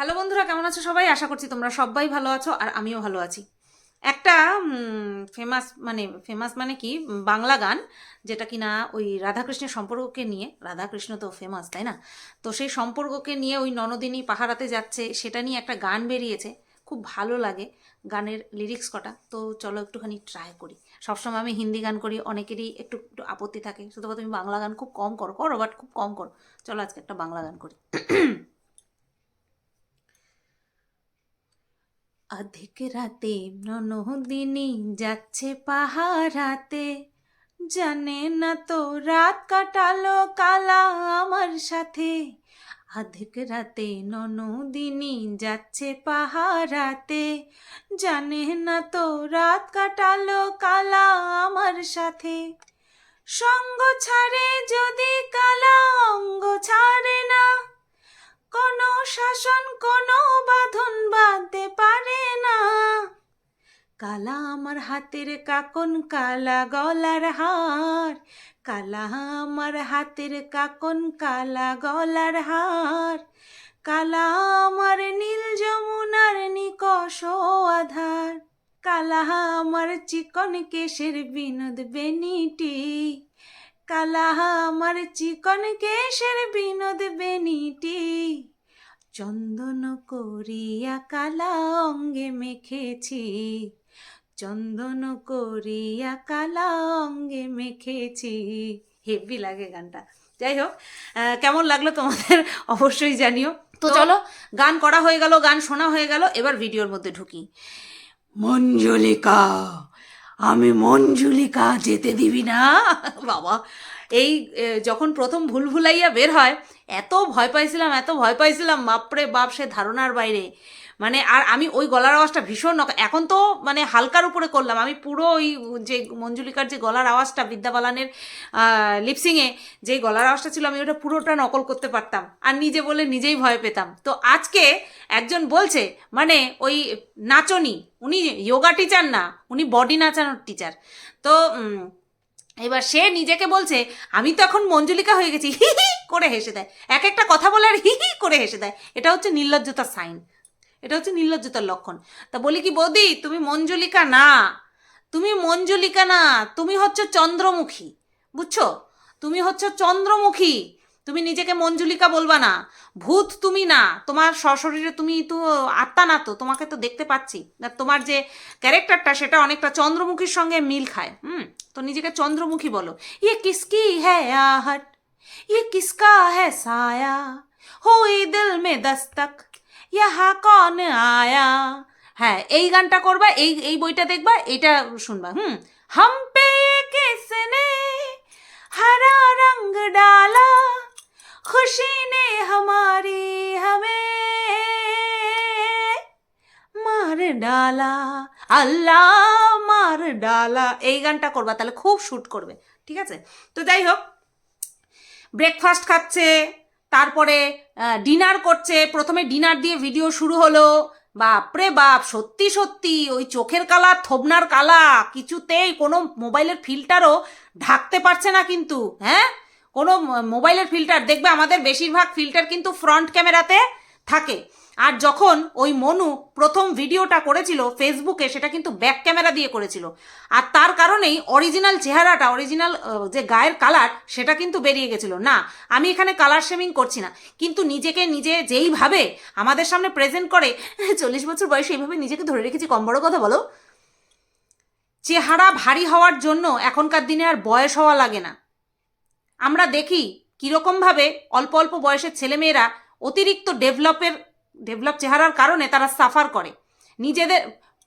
Hello বন্ধুরা, কেমন আছো সবাই? আশা করছি তোমরা সবাই ভালো আছো আর আমিও ভালো আছি। একটা ফেমাস মানে ফেমাস মানে কি, বাংলা গান যেটা কিনা ওই রাধাকৃষ্ণের সম্পর্ককে নিয়ে, রাধাকৃষ্ণ তো ফেমাস তাই না? তো সেই সম্পর্ককে নিয়ে ওই ননদিনী পাহারাতে যাচ্ছে, সেটা নিয়ে একটা গান বেরিয়েছে, খুব ভালো লাগে গানের লিরিক্স কটা। তো চলো একটুখানি ট্রাই করি। সবসময় আমি হিন্দি গান করি, অনেকেরই একটু একটু আপত্তি থাকে। শুধু তুমি বাংলা গান খুব কম করো করো বাট খুব কম করো। চলো আজকে একটা বাংলা গান করি। অধিক রাতে ননদিনী যাচ্ছে পাহারাতে। জানে না তো রাত কাটালো কালা আমার সাথে। অধিক রাতে ননদিনী যাচ্ছে পাহারাতে। জানে না তো রাত কাটালো কালা আমার সাথে। সঙ্গ ছাড়ে যদি কালা, অঙ্গ ছাড়ে না। কোনো শাসন, কোনো বাঁধন বাঁধতে পারে না। কালা আমার হাতের কাকন, কালা গলার হার। কালা আমার হাতের কাকন, কালা গলার হার। কালা আমার নীল যমুনার নিকষ আধার। কালা আমার চিকন কেশের বিনোদ বেনিটি। কালা আমার চিকন কেশের বিনোদ বেনিটি। চন্দন করিয়া কালা অঙ্গে মেখেছি। চন্দন করিয়া কালা অঙ্গে মেখেছি। হেভি লাগে গানটা। যাই হোক কেমন লাগল তোমাদের? অবশ্যই জানিও। তো চলো গান করা হয়ে গেল গান শোনা হয়ে গেল এবার ভিডিওর মধ্যে ঢুকি। মঞ্জুলিকা আমি মঞ্জুলিকা যেতে দিবি না। বাবা, এই যখন প্রথম ভুল ভুলাইয়া বের হয়, এত ভয় পাইছিলাম, এত ভয় পাইছিলাম, বাপরে বাপ, সে ধারণার বাইরে। মানে আর আমি ওই গলার আওয়াজটা ভীষণ এখন তো মানে হালকার উপরে করলাম। আমি পুরো ওই যে মঞ্জুলিকার যে গলার আওয়াজটা বিদ্যা বালানের লিপসিংয়ে যে গলার আওয়াজটা ছিল, আমি ওটা পুরোটা নকল করতে পারতাম। আর নিজে বলে নিজেই ভয় পেতাম। তো আজকে একজন বলছে মানে ওই নাচনি, উনি যোগা টিচার না, উনি বডি নাচানোর টিচার তো এবার সে নিজেকে বলছে, আমি তো এখন মঞ্জুলিকা হয়ে গেছি। হি হি করে হেসে দেয়। এক একটা কথা বলে আর হি হি করে হেসে দেয়। এটা হচ্ছে নির্লজ্জতার সাইন এটা হচ্ছে নির্লজ্জতার লক্ষণ তা বলি কি বৌদি তুমি মঞ্জুলিকা না তুমি মঞ্জুলিকা না তুমি হচ্ছে চন্দ্রমুখী বুঝছো তুমি হচ্ছে চন্দ্রমুখী তুমি নিজেকে মঞ্জুলিকা বলবা না ভূত তুমি না তোমার সশরীরে তুমি তো আত্মা না তো তোমাকে তো দেখতে পাচ্ছি আর তোমার যে ক্যারেক্টারটা সেটা অনেকটা চন্দ্রমুখীর সঙ্গে মিল খায় হুম তো নিজেকে চন্দ্রমুখী বলো ইয়ে কিসকি হ্যাঁ আহট ये किसका है साया हुई दिल में दस्तक ইয়াহা কন আয়া। হ্যাঁ এই গানটা করবা, এই এই বইটা দেখবা এইটা শুনবা, হুম? হাম পে কেসনে হারা রঙ ডালা, খুশি নে হামারি হামে। মার ডালা, আল্লাহ মার ডালা, এই গানটা করবা, তাহলে খুব শ্যুট করবে, ঠিক আছে? তো যাই হোক ব্রেকফাস্ট খাচ্ছে তারপরে ডিনার করছে। প্রথমে ডিনার দিয়ে ভিডিও শুরু হলো। বাপরে বাপ, সত্যি সত্যি, ওই চোখের কালা, থোবনার কালা, কিছুতেই কোনো মোবাইলের ফিল্টারও ঢাকতে পারছে না কিন্তু হ্যাঁ? কোনো মোবাইলের ফিল্টার দেখবে আমাদের বেশিরভাগ ফিল্টার কিন্তু ফ্রন্ট ক্যামেরাতে থাকে। আর যখন ওই মনু প্রথম ভিডিওটা করেছিল ফেসবুকে সেটা কিন্তু ব্যাক ক্যামেরা দিয়ে করেছিল। আর তার কারণেই অরিজিনাল চেহারাটা অরিজিনাল যে গায়ের কালার সেটা কিন্তু বেরিয়ে গেছিল। না, আমি এখানে কালার শেমিং করছি না। কিন্তু নিজেকে নিজে যেইভাবে আমাদের সামনে প্রেজেন্ট করে, চল্লিশ বছর বয়সে এইভাবে নিজেকে ধরে রেখেছি, কম বড় কথা বলো। চেহারা ভারী হওয়ার জন্য এখনকার দিনে আর বয়স হওয়া লাগে না। আমরা দেখি কীরকমভাবে অল্প অল্প বয়সের ছেলেমেয়েরা অতিরিক্ত ডেভেলপের ডেভেলপ চেহারার কারণে তারা সাফার করে। নিজেদের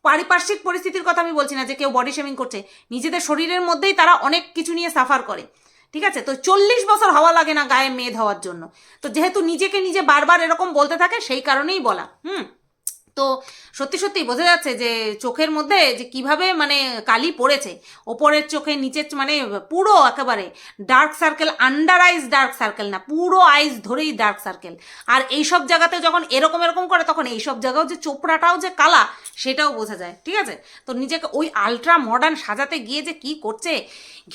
পারিপার্শ্বিক পরিস্থিতির কথা আমি বলছি না যে কেউ বডি শেমিং করছে। নিজেদের শরীরের মধ্যেই তারা অনেক কিছু নিয়ে সাফার করে। ঠিক আছে? তো চল্লিশ বছর হওয়া লাগে না গায়ে মেদ হওয়ার জন্য। তো যেহেতু নিজেকে নিজে বারবার এরকম বলতে থাকে, সেই কারণেই বলা। হুম? তো সত্যি সত্যি বোঝা যাচ্ছে যে চোখের মধ্যে যে কীভাবে মানে কালি পড়েছে। ওপরের চোখে নিচের মানে পুরো একেবারে dark circle under eyes dark circle না, পুরো আইস ধরেই ডার্ক সার্কেল আর এইসব জায়গাতে যখন এরকম এরকম করে, তখন এইসব জায়গাও যে চোপড়াটাও যে কালা, সেটাও বোঝা যায়, ঠিক আছে? তো নিজেকে ওই আলট্রা মডার্ন সাজাতে গিয়ে যে কি করছে,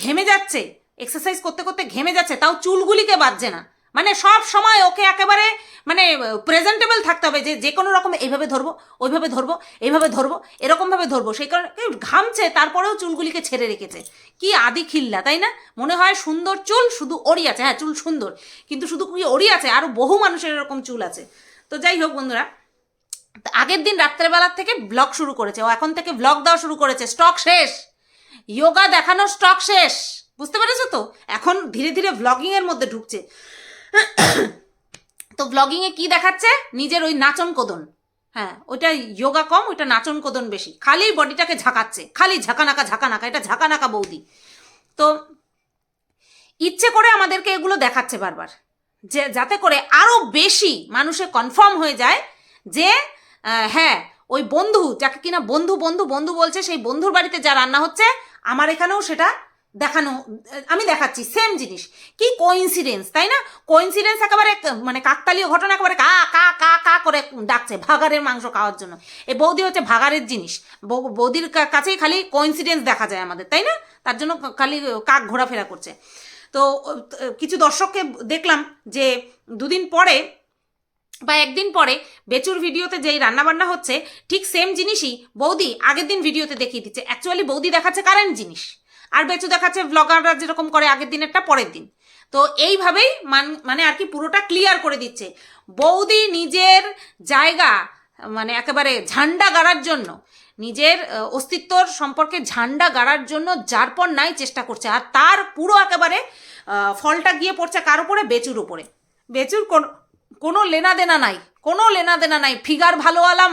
ঘেমে যাচ্ছে এক্সারসাইজ করতে করতে ঘেমে যাচ্ছে, তাও চুলগুলিকে বাজছে না। মানে সব সময় ওকে একেবারে মানে প্রেজেন্টেবল থাকতে হবে যে যে কোনো রকম এইভাবে ধরবো, ওইভাবে ধরবো, এইভাবে ধরবো, এরকমভাবে ধরবো। সেই কারণে ঘামছে, তারপরেও চুলগুলিকে ছেড়ে রেখেছে। কি আদি খিল্লা, তাই না? মনে হয় সুন্দর চুল, শুধু ওড়ি আছে। হ্যাঁ চুল সুন্দর, কিন্তু শুধু কি ওড়ি আছে? আরও বহু মানুষের এরকম চুল আছে। তো যাই হোক বন্ধুরা আগের দিন রাত্রেবেলার থেকে ব্লগ শুরু করেছে। ও এখন থেকে ব্লগ দেওয়া শুরু করেছে। স্টক শেষ। যোগা দেখানোর স্টক শেষ। বুঝতে পেরেছ তো? এখন ধীরে ধীরে ব্লগিংয়ের মধ্যে ঢুকছে। তো ব্লগিংয়ে কি দেখাচ্ছে? নিজের ওই নাচন কোদন। হ্যাঁ ওইটা যোগা কম, ওইটা নাচন কোদন বেশি। খালি বডিটাকে ঝাঁকাচ্ছে। খালি ঝাঁকানাকা ঝাঁকানাকা, এটা ঝাঁকানাকা বৌদি। তো ইচ্ছে করে আমাদেরকে এগুলো দেখাচ্ছে বারবার। যে, যাতে করে আরও বেশি মানুষে কনফার্ম হয়ে যায় যে হ্যাঁ ওই বন্ধু, যাকে কিনা বন্ধু বন্ধু বন্ধু বলছে, সেই বন্ধুর বাড়িতে যা রান্না হচ্ছে, আমার এখানেও সেটা দেখানো, আমি দেখাচ্ছি সেম জিনিস। কি কোইন্সিডেন্স তাই না? কোইন্সিডেন্স একেবারে মানে কাকতালীয় ঘটনা একেবারে কা কা কা কা করে ডাকছে ভাগারের মাংস খাওয়ার জন্য। এই বৌদি হচ্ছে ভাগারের জিনিস। বৌদির কাছেই খালি কোইন্সিডেন্স দেখা যায় আমাদের, তাই না? তার জন্য খালি কাক ঘোরাফেরা করছে। তো কিছু দর্শককে দেখলাম যে দুদিন পরে বা একদিন পরে বেচুর ভিডিওতে যেই রান্নাবান্না হচ্ছে, ঠিক সেম জিনিসই বৌদি আগের দিন ভিডিওতে দেখিয়ে দিচ্ছে। অ্যাকচুয়ালি বৌদি দেখাচ্ছে কারেন্ট জিনিস। আর বেচু দেখাচ্ছে ব্লগাররা যেরকম করে আগের দিনেরটা পরের দিন। তো এইভাবেই মান মানে আর কি পুরোটা ক্লিয়ার করে দিচ্ছে। বৌদি নিজের জায়গা মানে একেবারে ঝান্ডা গাড়ার জন্য নিজের অস্তিত্বর সম্পর্কে ঝান্ডা গাড়ার জন্য যার পর নাই চেষ্টা করছে। আর তার পুরো একেবারে ফলটা গিয়ে পড়ছে কার উপরে? বেচুর উপরে। বেচুর কোন লেনা দেনা নাই কোনো লেনা দেনা নাই। ফিগার ভালো উম,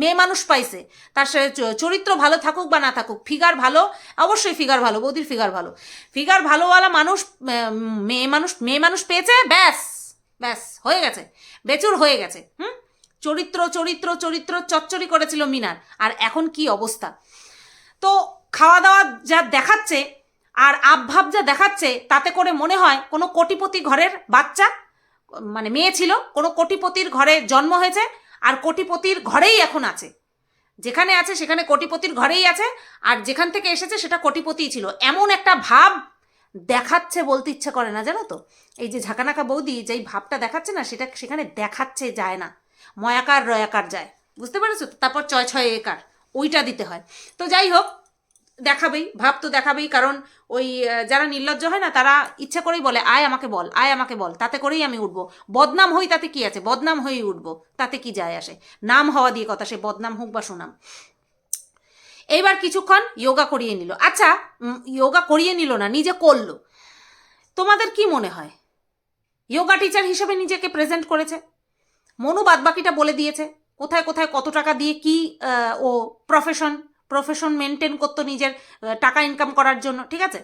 মেয়ে মানুষ পাইছে। তার চরিত্র ভালো থাকুক বা না থাকুক ফিগার ভালো, অবশ্যই ফিগার ভালো, বৌদির ফিগার ভালো। ফিগার ভালোওয়ালা মানুষ মেয়ে মানুষ মেয়ে মানুষ পেয়েছে? ব্যাস ব্যাস, হয়ে গেছে। বেচুর হয়ে গেছে, হুম? চরিত্র চরিত্র চরিত্র চচ্চড়ি করেছিল মিনার। আর এখন কি অবস্থা? তো খাওয়া দাওয়া যা দেখাচ্ছে আর আবভাব যা দেখাচ্ছে, তাতে করে মনে হয় কোনো কোটিপতি ঘরের বাচ্চা মানে মেয়ে ছিল, কোনো কোটিপতির ঘরে জন্ম হয়েছে আর কোটিপতির ঘরেই এখন আছে। যেখানে আছে, সেখানে কোটিপতির ঘরেই আছে, আর যেখান থেকে এসেছে, সেটা কোটিপতিই ছিল। এমন একটা ভাব দেখাচ্ছে বলতে ইচ্ছে করে না, জানো তো? এই যে ঝাঁকানাকা বৌদি যেই ভাবটা দেখাচ্ছে না, সেটা সেখানে দেখাচ্ছে যায় না। ময়াকার, রয়াকার যায়। বুঝতে পেরেছ? তারপর ছয় ছয়, একার। ওইটা দিতে হয়। তো যাই হোক দেখাবেই, ভাব তো দেখাবেই, কারণ ওই যারা নির্লজ্জ হয় না, তারা ইচ্ছা করেই বলে, আয় আমাকে বল, আয় আমাকে বল, তাতে করেই আমি উঠবো। বদনাম হই তাতে কি আছে? বদনাম হয়েই উঠবো, তাতে কি যায় আসে? নাম হওয়া দিয়ে কথা, সে বদনাম হোক বা সুনাম। এইবার কিছুক্ষণ যোগা করিয়ে নিল। আচ্ছা যোগা করিয়ে নিল না, নিজে করল। তোমাদের কি মনে হয়? যোগা টিচার হিসেবে নিজেকে প্রেজেন্ট করেছে? মনু বাদবাকিটা বলে দিয়েছে, কোথায় কোথায় কত টাকা দিয়ে কি ও প্রফেশন প্রফেশন মেনটেন করতো নিজের টাকা ইনকাম করার জন্য, ঠিক আছে?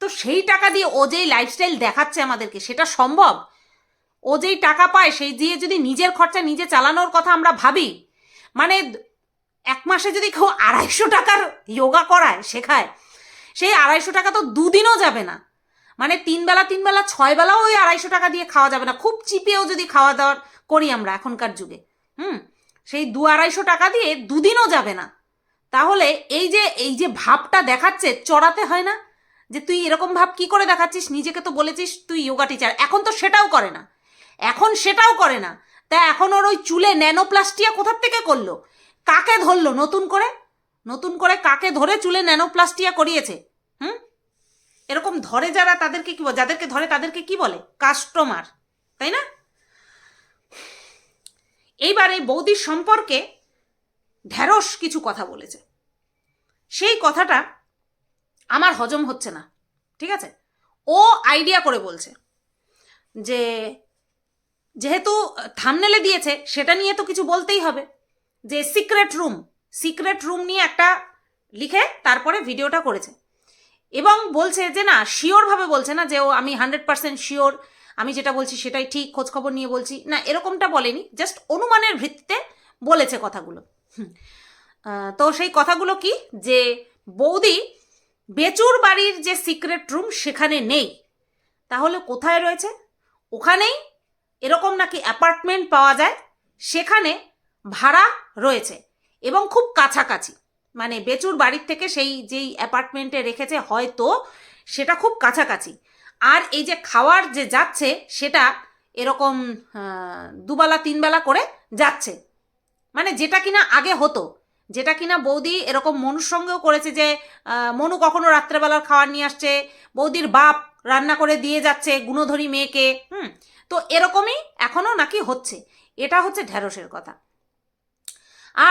তো সেই টাকা দিয়ে ও যেই লাইফস্টাইল দেখাচ্ছে আমাদেরকে, সেটা সম্ভব? ও যেই টাকা পায়, সেই দিয়ে যদি নিজের খরচা নিজে চালানোর কথা আমরা ভাবি মানে এক মাসে যদি কেউ আড়াইশো টাকার যোগা করায়, শেখায়, সেই আড়াইশো টাকা তো দুদিনও যাবে না। মানে তিন বেলা তিন বেলা ছয় বেলাও ওই আড়াইশো টাকা দিয়ে খাওয়া যাবে না। খুব চিপেও যদি খাওয়া দাওয়ার করি আমরা এখনকার যুগে, হুম? সেই দু আড়াইশো টাকা দিয়ে দুদিনও যাবে না। তাহলে এই যে এই যে ভাবটা দেখাচ্ছে চড়াতে হয় না? যে তুই এরকম ভাব কি করে দেখাচ্ছিস? নিজেকে তো বলেছিস তুই যোগা টিচার এখন তো সেটাও করে না। এখন সেটাও করে না। তা এখন ওর ওই চুলে ন্যানোপ্লাস্টিয়া কোথার থেকে করল? কাকে ধরলো নতুন করে? নতুন করে কাকে ধরে চুলে ন্যানোপ্লাস্টিয়া করিয়েছে? হুম? এরকম ধরে যারা তাদেরকে কি বলে? যাদেরকে ধরে তাদেরকে কি বলে? কাস্টমার তাই না? এইবার এই বৌদির সম্পর্কে ঢেরস কিছু কথা বলেছে। সেই কথাটা আমার হজম হচ্ছে না, ঠিক আছে? ও আইডিয়া করে বলছে যে যেহেতু থামনেলে দিয়েছে, সেটা নিয়ে তো কিছু বলতেই হবে। যে সিক্রেট রুম সিক্রেট রুম নিয়ে একটা লিখে তারপরে ভিডিওটা করেছে। এবং বলছে যে না শিওরভাবে বলছে না যে ও আমি হান্ড্রেড পার্সেন্ট শিওর আমি যেটা বলছি সেটাই ঠিক, খোঁজখবর নিয়ে বলছি। না, এরকমটা বলেনি জাস্ট অনুমানের ভিত্তিতে বলেছে কথাগুলো। তো সেই কথাগুলো কি? যে বৌদি বেচুর বাড়ির যে সিক্রেট রুম সেখানে নেই। তাহলে কোথায় রয়েছে? ওখানেই এরকম নাকি অ্যাপার্টমেন্ট পাওয়া যায়? সেখানে ভাড়া রয়েছে এবং খুব কাছাকাছি। মানে বেচুর বাড়ির থেকে সেই যেই অ্যাপার্টমেন্টে রেখেছে হয়তো সেটা খুব কাছাকাছি। আর এই যে খাওয়ার যে যাচ্ছে সেটা এরকম দুবেলা, তিনবেলা করে যাচ্ছে। মানে যেটা কিনা আগে হতো। যেটা কিনা বৌদি এরকম মনুর সঙ্গেও করেছে যে মনু কখনো রাত্রেবেলার খাবার নিয়ে আসছে, বৌদির বাপ রান্না করে দিয়ে যাচ্ছে গুণধরী মেয়েকে, হুম? তো এরকমই এখনও নাকি হচ্ছে। এটা হচ্ছে ঢ্যাঁড়সের কথা।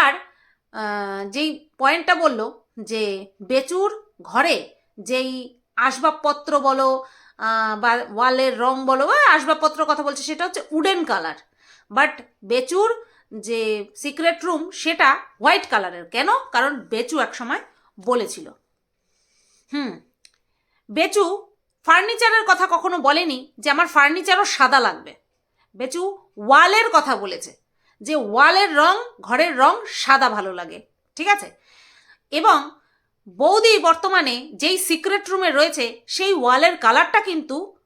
আর যেই পয়েন্টটা বলল যে বেচুর ঘরে যেই আসবাবপত্র বলো বা ওয়ালের রং বলো, বা আসবাবপত্র কথা বলছে সেটা হচ্ছে উডেন কালার। বাট বেচুর যে সিক্রেট রুম সেটা হোয়াইট কালারের কেন? কারণ বেচু একসময় বলেছিল। হুম। বেচু ফার্নিচারের কথা কখনো বলেনি যে আমার ফার্নিচারও সাদা লাগবে। বেচু ওয়ালের কথা বলেছে যে ওয়ালের রং, ঘরের রং সাদা ভালো লাগে। ঠিক আছে? এবং বৌদি বর্তমানে যেই সিক্রেট রুমে রয়েছে, সেই ওয়ালের কালারটা কিন্তু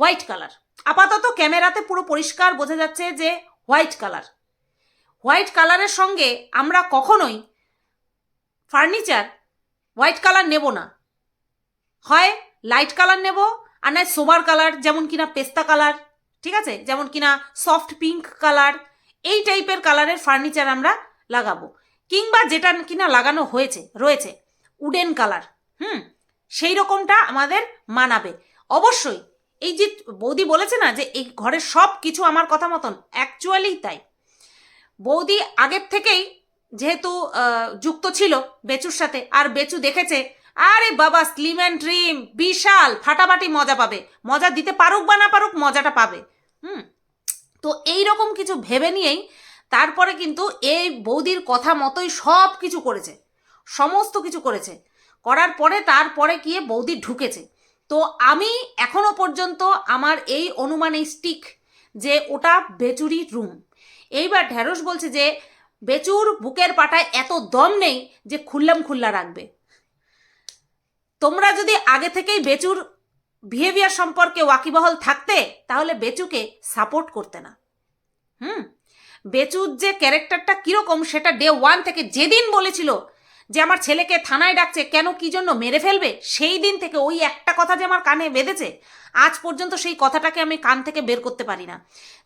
হোয়াইট কালার আপাতত ক্যামেরাতে পুরো পরিষ্কার বোঝা যাচ্ছে যে হোয়াইট কালার হোয়াইট কালারের সঙ্গে আমরা কখনোই ফার্নিচার হোয়াইট কালার নেব না। হয় লাইট কালার নেব আর নয় সোবার কালার, যেমন কিনা পেস্তা কালার, ঠিক আছে? যেমন কিনা সফট পিঙ্ক কালার, এই টাইপের কালারের ফার্নিচার আমরা লাগাবো। কিংবা যেটা কিনা লাগানো হয়েছে, রয়েছে, উডেন কালার, হুম? সেই রকমটা আমাদের মানাবে। অবশ্যই, এই যে বৌদি বলেছে না যে এই ঘরের সব কিছু আমার কথা মতন অ্যাকচুয়ালি তাই। বৌদি আগের থেকেই যেহেতু যুক্ত ছিল বেচুর সাথে, আর বেচু দেখেছে, আরে বাবা স্লিম অ্যান্ড ড্রিম বিশাল, ফাটাফাটি মজা পাবে। মজা দিতে পারুক বা না পারুক, মজাটা পাবে। হুম? তো এই রকম কিছু ভেবে নিয়েই তারপরে কিন্তু এই বৌদির কথা মতোই সব কিছু করেছে। সমস্ত কিছু করেছে। করার পরে তারপরে গিয়ে বৌদি ঢুকেছে। তো আমি এখনও পর্যন্ত আমার এই অনুমানে স্টিক যে ওটা বেচুরি রুম এইবার ঢ্যাঁড়স বলছে যে, বেচুর বুকের পাটায় এত দম নেই যে খুললাম খুল্লা রাখবে। তোমরা যদি আগে থেকেই বেচুর বিহেভিয়ার সম্পর্কে ওয়াকিবহল থাকতে, তাহলে বেচুকে সাপোর্ট করতে না। হুম? বেচুর যে ক্যারেক্টারটা কীরকম, সেটা ডে ওয়ান থেকে যেদিন বলেছিল যে আমার ছেলেকে থানায় ডাকছে, কেন কি জন্য মেরে ফেলবে? সেই দিন থেকে ওই একটা কথা যে আমার কানে বেঁধেছে, আজ পর্যন্ত সেই কথাটাকে আমি কান থেকে বের করতে পারি না।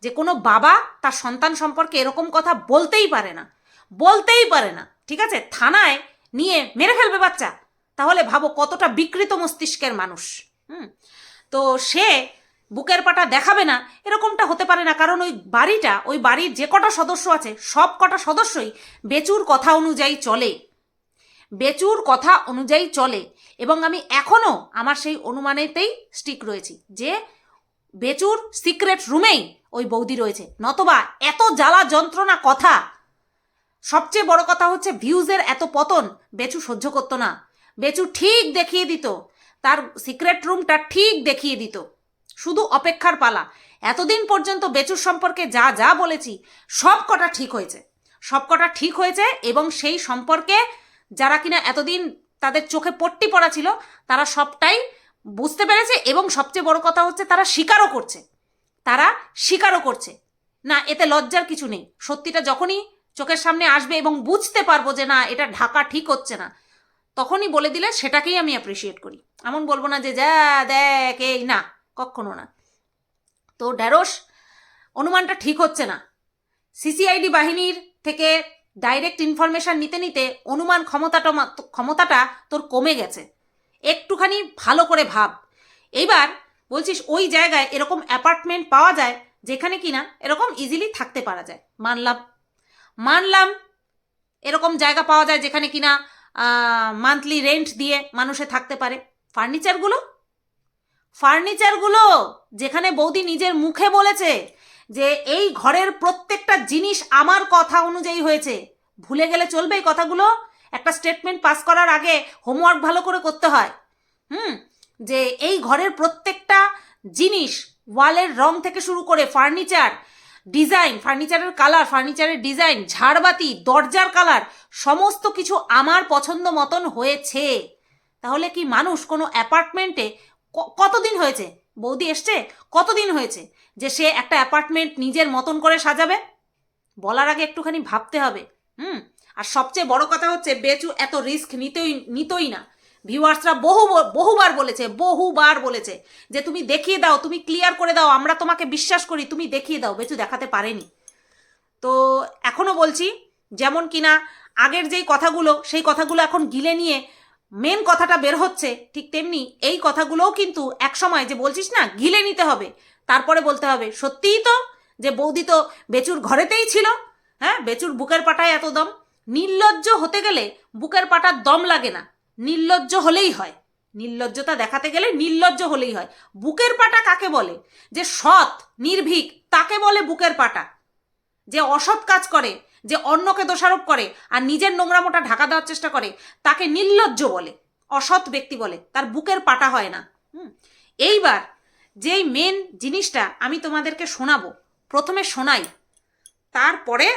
যে কোনো বাবা তার সন্তান সম্পর্কে এরকম কথা বলতেই পারে না। বলতেই পারে না, ঠিক আছে? থানায় নিয়ে মেরে ফেলবে বাচ্চা। তাহলে ভাবো কতটা বিকৃত মস্তিষ্কের মানুষ। হুম? তো সে বুকের পাটা দেখাবে না, এরকমটা হতে পারে না। কারণ ওই বাড়িটা, ওই বাড়ির যে কটা সদস্য আছে, সব কটা সদস্যই বেচুর কথা অনুযায়ী চলে। বেচুর কথা অনুযায়ী চলে এবং আমি এখনও আমার সেই অনুমানেতেই স্টিক রয়েছি যে বেচুর সিক্রেট রুমেই ওই বৌদি রয়েছে। নতবা এত জ্বালা যন্ত্রণা কথা, সবচেয়ে বড় কথা হচ্ছে ভিউজের এত পতন বেচু সহ্য করতো না। বেচু ঠিক দেখিয়ে দিত, তার সিক্রেট রুমটা ঠিক দেখিয়ে দিত। শুধু অপেক্ষার পালা। এতদিন পর্যন্ত বেচুর সম্পর্কে যা যা বলেছি সব কটা ঠিক হয়েছে। সব কটা ঠিক হয়েছে এবং সেই সম্পর্কে যারা কিনা এতদিন তাদের চোখে পট্টি পড়া ছিল, তারা সবটাই বুঝতে পেরেছে এবং সবচেয়ে বড় কথা হচ্ছে তারা স্বীকারও করছে। তারা স্বীকারও করছে। না, এতে লজ্জার কিছু নেই। সত্যিটা যখনই চোখের সামনে আসবে এবং বুঝতে পারব যে না, এটা ঢাকা ঠিক হচ্ছে না, তখনই বলে দিলে সেটাকেই আমি অ্যাপ্রিসিয়েট করি। এমন বলব না যে, যা, দেখ, এই না, কখনো না। তো, ঢ্যাঁড়স, অনুমানটা ঠিক হচ্ছে না। সিসিআইডি বাহিনীর থেকে ডাইরেক্ট ইনফরমেশন নিতে নিতে অনুমান ক্ষমতাটা ক্ষমতাটা তোর কমে গেছে। একটুখানি ভালো করে ভাব। এইবার বলছিস ওই জায়গায় এরকম অ্যাপার্টমেন্ট পাওয়া যায় যেখানে কিনা এরকম ইজিলি থাকতে পারা যায়। মানলাম। মানলাম এরকম জায়গা পাওয়া যায় যেখানে কিনা মান্থলি রেন্ট দিয়ে মানুষে থাকতে পারে। ফার্নিচারগুলো ফার্নিচারগুলো যেখানে বৌদি নিজের মুখে বলেছে যে এই ঘরের প্রত্যেকটা জিনিস আমার কথা অনুযায়ী হয়েছে। ভুলে গেলে চলবে এই কথাগুলো? একটা স্টেটমেন্ট পাস করার আগে হোমওয়ার্ক ভালো করে করতে হয়। হুম? যে এই ঘরের প্রত্যেকটা জিনিস ওয়ালের রং থেকে শুরু করে ফার্নিচার ডিজাইন ফার্নিচারের কালার ফার্নিচারের ডিজাইন ঝাড়বাতি, দরজার কালার সমস্ত কিছু আমার পছন্দ মতন হয়েছে। তাহলে কি মানুষ কোনো অ্যাপার্টমেন্টে কতদিন হয়েছে? বৌদি এসছে? কতদিন হয়েছে যে সে একটা অ্যাপার্টমেন্ট নিজের মতন করে সাজাবে? বলার আগে একটুখানি ভাবতে হবে। হুম? আর সবচেয়ে বড় কথা হচ্ছে, বেচু এত রিস্ক নিতেই, নিতই না। ভিউয়ার্সরা বহু, বহুবার বলেছে বহুবার বলেছে যে তুমি দেখিয়ে দাও, তুমি ক্লিয়ার করে দাও, আমরা তোমাকে বিশ্বাস করি, তুমি দেখিয়ে দাও, বেচু দেখাতে পারেনি। তো এখনও বলছি, যেমন কিনা আগের যেই কথাগুলো, সেই কথাগুলো এখন গিলে নিয়ে মেন কথাটা বের হচ্ছে, ঠিক তেমনি এই কথাগুলোও কিন্তু একসময় যে বলছিস না, গিলে নিতে হবে। তারপরে বলতে হবে, সত্যিই তো যে বৌদি তো বেচুর ঘরেতেই ছিল হ্যাঁ? বেচুর বুকের পাটায় এত দম। নির্লজ্জ হতে গেলে বুকের পাটার দম লাগে না। নির্লজ্জ হলেই হয়। নির্লজ্জতা দেখাতে গেলে নির্লজ্জ হলেই হয়। বুকের পাটা কাকে বলে? যে সৎ, নির্ভীক, তাকে বলে বুকের পাটা। যে অসৎ কাজ করে যে অন্যকে দোষারোপ করে আর নিজের নোংরামোটা ঢাকা দেওয়ার চেষ্টা করে তাকে নির্লজ্জ বলে অসৎ ব্যক্তি বলে তার বুকের পাটা হয় না। এইবার যেই মেন জিনিসটা আমি তোমাদেরকে শোনাবো প্রথমে শোনাই তারপরে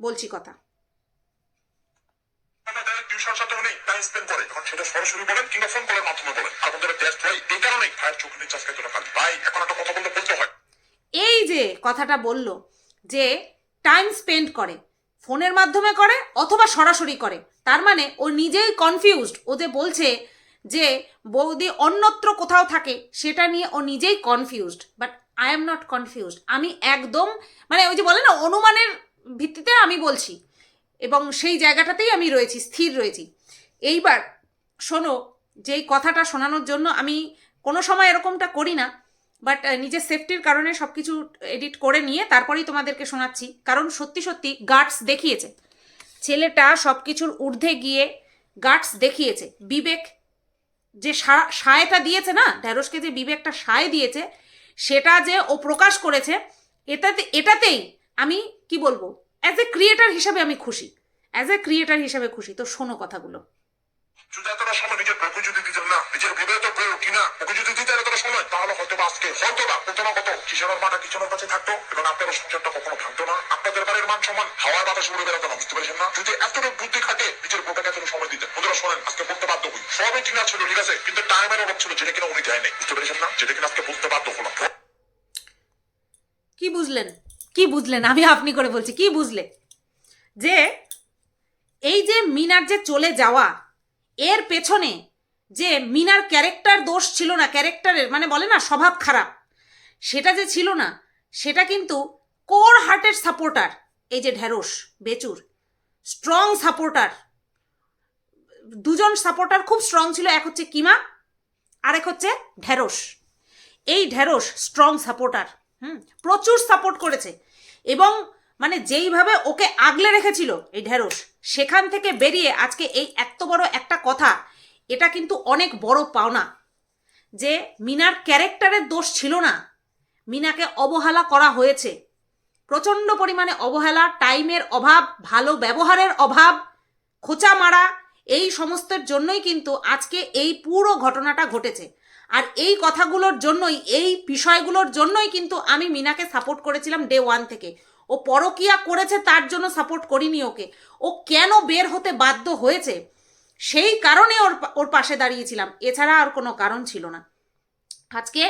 বলছি কথা। টিউশন সাথে নেই টাইম স্পেন্ড করে। এখন সেটা সরাসরি বলেন কিংবা ফোন কলের মাধ্যমে বলেন। আপনাদের ব্যস্ত হয় এই কারণেই। ভাইয়ের চোখ নিচে আজকে তোরা ভাই এখন একটা কথা বলতে বলতে হয়। এই যে কথাটা বলল যে টাইম স্পেন্ড করে। ফোনের মাধ্যমে করে অথবা সরাসরি করে। তার মানে ও নিজেই কনফিউজড ও যে বলছে যে, বৌদি অন্যত্র কোথাও থাকে, সেটা নিয়ে ও নিজেই confused but I am not confused আমি একদম মানে ওই যে বলে না, অনুমানের ভিত্তিতে আমি বলছি। এবং সেই জায়গাটাতেই আমি রয়েছি, স্থির রয়েছি। এইবার শোনো, যেই কথাটা শোনানোর জন্য আমি কোনো সময় এরকমটা করি না বাট নিজের সেফটির কারণে সব কিছু এডিট করে নিয়ে তারপরেই তোমাদেরকে শোনাচ্ছি। কারণ সত্যি সত্যি গার্ডস দেখিয়েছে। ছেলেটা সব কিছুর ঊর্ধ্বে গিয়ে গার্ডস দেখিয়েছে। বিবেক যে সায়টা দিয়েছে না ঢ্যাঁড়সকে যে বিবেকটা সায় দিয়েছে, সেটা যে ও প্রকাশ করেছে, এটাতে, এটাতেই আমি কি বলব অ্যাজ এ ক্রিয়েটার হিসাবে আমি খুশি। অ্যাজ এ ক্রিয়েটার হিসাবে খুশি। তো শোনো কথাগুলো। যদি এতটা সময় নিজের বউকে যদি দিতেন না নিজের বিবাহিত বউ কিনা? ওকে যদি এতটা সময়, তাহলে হয়তো বা আজকে হয়তো বা প্রথম কত কিশোরের মাটা কিশোরের কাছে থাকতো, এবং সংসারটা কখনো না। আপনাদের বাড়ির মান সম্মান হাওয়ায় বাতাসে উড়ে না, বুঝতে পেরেছেন না? যদি এতটুকু বুদ্ধি খাটে, নিজের এতটুকু সময় শোনেন, আজকে বলতে বাধ্য হই। সবই ছিল, ঠিক আছে? কিন্তু টাইমের অভাব ছিল, যেটা কিনা উনি বুঝতে পেরেছেন না? যেটা কিনা আজকে বলতে বাধ্য কি বুঝলেন? কি বুঝলেন? আমি আপনি করে বলছি, কি বুঝলে যে, এই যে মিনার যে চলে যাওয়া, এর পেছনে যে মিনার ক্যারেক্টার দোষ ছিল না, ক্যারেক্টারের মানে বলে না, স্বভাব খারাপ। সেটা যে ছিল না, সেটা কিন্তু কোর হার্টের সাপোর্টার, এই যে ঢেঁড়স বেচুর, স্ট্রং সাপোর্টার। দুজন সাপোর্টার খুব স্ট্রং ছিল, এক হচ্ছে কিমা, আরেক হচ্ছে ঢেঁড়স এই ঢেঁড়স স্ট্রং সাপোর্টার, হুম, প্রচুর সাপোর্ট করেছে। এবং মানে যেইভাবে ওকে আগলে রেখেছিল এই ঢেঁড়স সেখান থেকে বেরিয়ে আজকে এই এত বড় একটা কথা এটা কিন্তু অনেক বড় পাওনা যে মিনার ক্যারেক্টারের দোষ ছিল না। মিনাকে অবহেলা করা হয়েছে। প্রচণ্ড পরিমাণে অবহেলা, টাইমের অভাব, ভালো ব্যবহারের অভাব, খোঁচা মারা, এই সমস্তের জন্যই কিন্তু আজকে এই পুরো ঘটনাটা ঘটেছে। আর এই কথাগুলোর জন্যই, এই বিষয়গুলোর জন্যই কিন্তু আমি মিনাকে সাপোর্ট করেছিলাম ডে ওয়ান থেকে। ও পরকিয়া করেছে তার জন্য সাপোর্ট করিনি ওকে। ও কেন বের হতে বাধ্য হয়েছে? সেই কারণে ওর ওর পাশে দাঁড়িয়েছিলাম। এছাড়া আর কোনো কারণ ছিল না। আজকে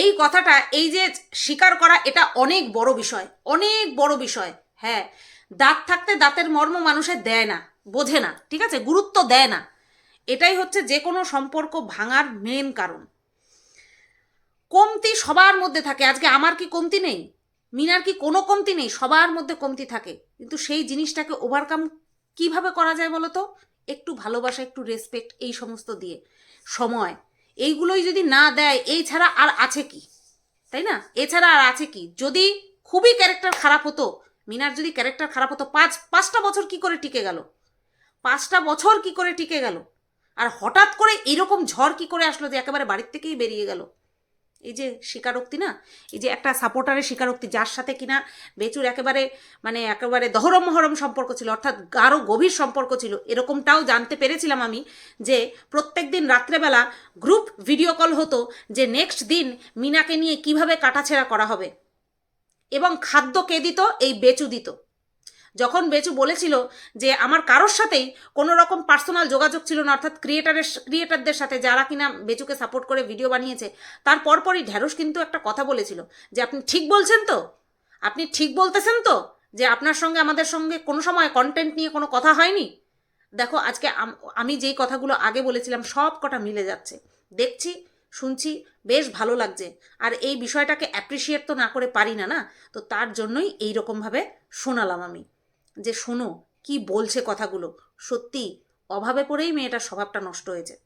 এই কথাটা, এই যে স্বীকার করা, এটা অনেক বড় বিষয়, অনেক বড় বিষয়। হ্যাঁ দাঁত থাকতে দাঁতের মর্ম মানুষের দেয় না, বোঝে না, ঠিক আছে? গুরুত্ব দেয় না। এটাই হচ্ছে যে কোনো সম্পর্ক ভাঙার মেন কারণ। কমতি সবার মধ্যে থাকে। আজকে আমার কি কমতি নেই? মিনার কি কোনো কমতি নেই? সবার মধ্যে কমতি থাকে। কিন্তু সেই জিনিসটাকে ওভারকাম কীভাবে করা যায় বলো তো একটু ভালোবাসা, একটু রেসপেক্ট এই সমস্ত দিয়ে। সময়, এইগুলোই যদি না দেয়, এই ছাড়া আর আছে কি? তাই না? এছাড়া আর আছে কি? যদি খুবই ক্যারেক্টার খারাপ হতো, মিনার যদি ক্যারেক্টার খারাপ হতো, পাঁচ, পাঁচটা বছর কি করে টিকে গেল? পাঁচটা বছর কি করে টিকে গেল? আর হঠাৎ করে এরকম ঝড় কি করে আসলো যে একেবারে বাড়ির থেকেই বেরিয়ে গেল? এই যে স্বীকারোক্তি না? এই যে একটা সাপোর্টারের স্বীকারোক্তি যার সাথে কিনা বেচুর একেবারে মানে একেবারে দহরম মহরম সম্পর্ক ছিল, অর্থাৎ গাঢ় গভীর সম্পর্ক ছিল, এরকমটাও জানতে পেরেছিলাম আমি যে প্রত্যেক দিন রাত্রেবেলা গ্রুপ ভিডিও কল হতো যে নেক্সট দিন মিনাকে নিয়ে কীভাবে কাটাছেড়া করা হবে। এবং খাদ্য কে দিত? এই বেচু দিত। যখন বেচু বলেছিল যে আমার কারোর সাথেই কোনো রকম পার্সোনাল যোগাযোগ ছিল না, অর্থাৎ ক্রিয়েটারের ক্রিয়েটারদের সাথে যারা কিনা বেচুকে সাপোর্ট করে ভিডিও বানিয়েছে, তার পরপরই ঢ্যাঁড়স কিন্তু একটা কথা বলেছিল যে, আপনি ঠিক বলছেন তো? আপনি ঠিক বলতেছেন তো যে আপনার সঙ্গে আমাদের সঙ্গে কোনো সময় কন্টেন্ট নিয়ে কোনো কথা হয়নি? দেখো, আজকে আমি যেই কথাগুলো আগে বলেছিলাম, সব কটা মিলে যাচ্ছে। দেখছি, শুনছি, বেশ ভালো লাগছে। আর এই বিষয়টাকে অ্যাপ্রিসিয়েট তো না করে পারি না না? তো তার জন্যই এই রকমভাবে শোনালাম আমি। যে শোনো, কি বলছে কথাগুলো। সত্যি, অভাবে পড়েই মেয়েটার স্বভাবটা নষ্ট হয়েছে।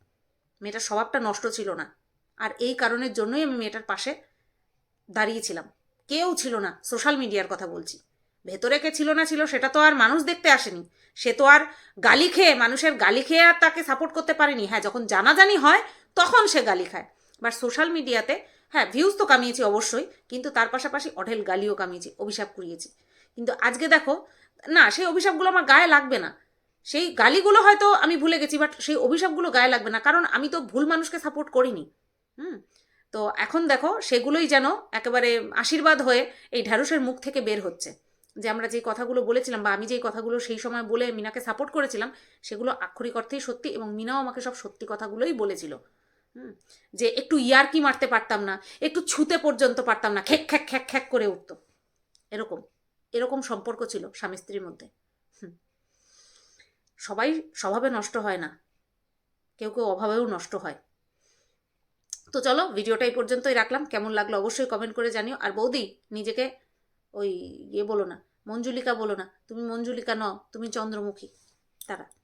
মেয়েটার স্বভাবটা নষ্ট ছিল না। আর এই কারণের জন্যই আমি মেয়েটার পাশে দাঁড়িয়েছিলাম। কেউ ছিল না, সোশ্যাল মিডিয়ার কথা বলছি। ভেতরে কে ছিল না ছিল, সেটা তো আর মানুষ দেখতে আসেনি। সে তো আর গালি খেয়ে, মানুষের গালি খেয়ে আর তাকে সাপোর্ট করতে পারেনি। হ্যাঁ যখন জানাজানি হয়, তখন সে গালি খায়। বাট সোশ্যাল মিডিয়াতে হ্যাঁ ভিউজ তো কামিয়েছি অবশ্যই, কিন্তু তার পাশাপাশি অঢেল গালিও কামিয়েছি, অভিশাপ কুড়িয়েছি। কিন্তু আজকে দেখো না, সেই অভিশাপগুলো আমার গায়ে লাগবে না। সেই গালিগুলো হয়তো আমি ভুলে গেছি বাট সেই অভিশাপগুলো গায়ে লাগবে না। কারণ আমি তো ভুল মানুষকে সাপোর্ট করিনি। হুম? তো এখন দেখো, সেগুলোই যেন একেবারে আশীর্বাদ হয়ে এই ঢ্যাঁড়সের মুখ থেকে বের হচ্ছে। যে আমরা যে কথাগুলো বলেছিলাম বা আমি যেই কথাগুলো সেই সময় বলে মিনাকে সাপোর্ট করেছিলাম, সেগুলো আক্ষরিক অর্থেই সত্যি এবং মিনাও আমাকে সব সত্যি কথাগুলোই বলেছিল। হুম? যে একটু ইয়ারকি মারতে পারতাম না, একটু ছুতে পর্যন্ত পারতাম না খ্যাক খ্যাক খ্যাক খ্যাক করে উঠতো। এরকম। এরকম সম্পর্ক ছিল স্বামী স্ত্রীর মধ্যে। সবাই স্বভাবে নষ্ট হয় না। কেউ কেউ অভাবেও নষ্ট হয়। তো চলো ভিডিওটাই পর্যন্তই রাখলাম। কেমন লাগল অবশ্যই কমেন্ট করে জানিও। আর বৌদি, নিজেকে ওই ইয়ে বলো না, মঞ্জুলিকা বলো না। তুমি মঞ্জুলিকা নও, তুমি চন্দ্রমুখী। তারা।